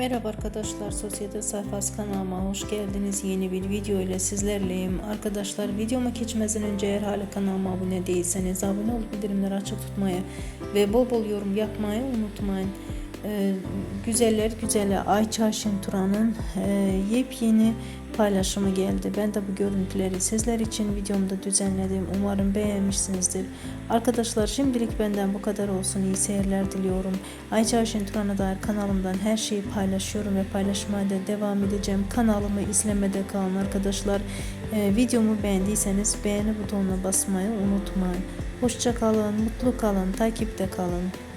Merhaba arkadaşlar, Sosyete Sayfası kanalıma hoş geldiniz. Yeni bir video ile sizlerleyim. Arkadaşlar videoma geçmeden önce eğer hala kanalıma abone değilseniz abone olup bildirimleri açık tutmayı ve bol bol yorum yapmayı unutmayın. Ee, güzeller güzeli Ayça Şenturan'ın e, yepyeni paylaşımı geldi. Ben de bu görüntüleri sizler için videomda düzenledim. Umarım beğenmişsinizdir. Arkadaşlar şimdilik benden bu kadar olsun. İyi seyirler diliyorum. Ayça Şenturan'a dair kanalımdan her şeyi paylaşıyorum ve paylaşmaya da devam edeceğim. Kanalımı izlemede kalın arkadaşlar. Ee, videomu beğendiyseniz beğeni butonuna basmayı unutmayın. Hoşça kalın, mutlu kalın, takipte kalın.